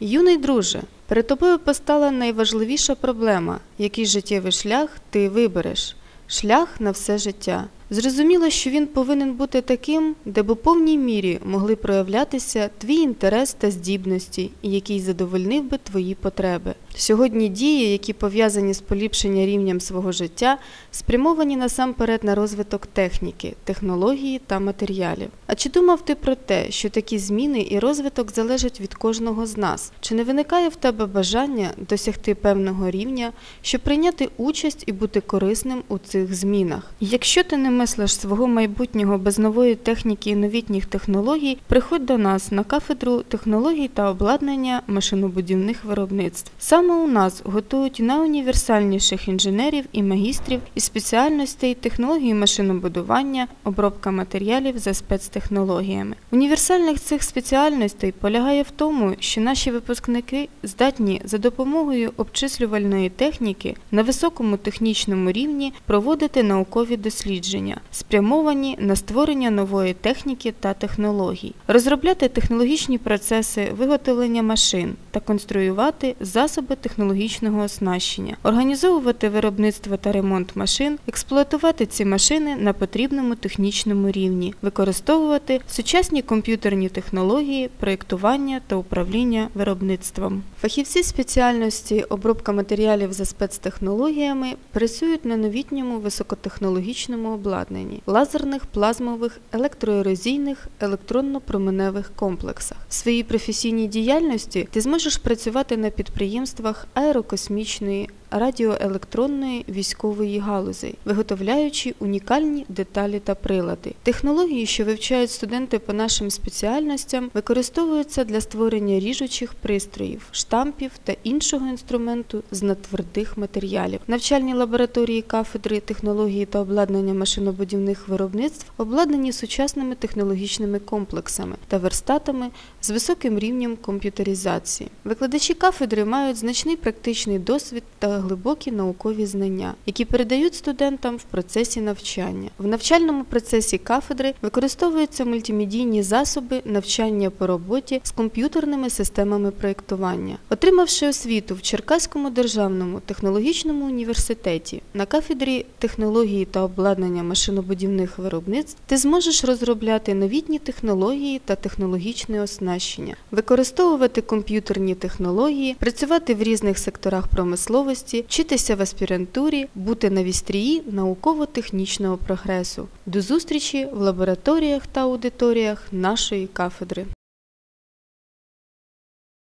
Юний друже, перед тобою постала найважливіша проблема, який життєвий шлях ти вибереш. Шлях на все життя. Зрозуміло, що він повинен бути таким, де б у повній мірі могли проявлятися твій інтерес та здібності, який задовольнив би твої потреби. Сьогодні дії, які пов'язані з поліпшенням рівнем свого життя, спрямовані насамперед на розвиток техніки, технології та матеріалів. А чи думав ти про те, що такі зміни і розвиток залежать від кожного з нас? Чи не виникає в тебе бажання досягти певного рівня, щоб прийняти участь і бути корисним у цих змінах? Якщо ти не мислиш свого майбутнього без нової техніки і новітніх технологій, приходь до нас на кафедру технологій та обладнання машинобудівних виробництв. Саме у нас готують найуніверсальніших інженерів і магістрів із спеціальностей технології машинобудування, обробка матеріалів за спецтехнологіями. Універсальних цих спеціальностей полягає в тому, що наші випускники здатні за допомогою обчислювальної техніки на високому технічному рівні проводити наукові дослідження, спрямовані на створення нової техніки та технологій, розробляти технологічні процеси виготовлення машин та конструювати засоби технологічного оснащення, організовувати виробництво та ремонт машин, експлуатувати ці машини на потрібному технічному рівні, використовувати сучасні комп'ютерні технології, проєктування та управління виробництвом. Фахівці спеціальності обробка матеріалів за спецтехнологіями працюють на новітньому високотехнологічному обладнанні, лазерних, плазмових, електроерозійних, електронно-променевих комплексах. В своїй професійній діяльності ти зможеш працювати на підприємствах аерокосмічної, радіоелектронної військової галузей, виготовляючи унікальні деталі та прилади. Технології, що вивчають студенти по нашим спеціальностям, використовуються для створення ріжучих пристроїв, штампів та іншого інструменту з надтвердих матеріалів. Навчальні лабораторії кафедри технології та обладнання машинобудівних виробництв обладнані сучасними технологічними комплексами та верстатами з високим рівнем комп'ютеризації. Викладачі кафедри мають значний практичний досвід та глибокі наукові знання, які передають студентам в процесі навчання. В навчальному процесі кафедри використовуються мультимедійні засоби навчання по роботі з комп'ютерними системами проєктування. Отримавши освіту в Черкаському державному технологічному університеті на кафедрі технології та обладнання машинобудівних виробництв, ти зможеш розробляти новітні технології та технологічне оснащення, використовувати комп'ютерні технології, працювати в різних секторах промисловості, вчитися в аспірантурі, бути на вістрії науково-технічного прогресу. До зустрічі в лабораторіях та аудиторіях нашої кафедри.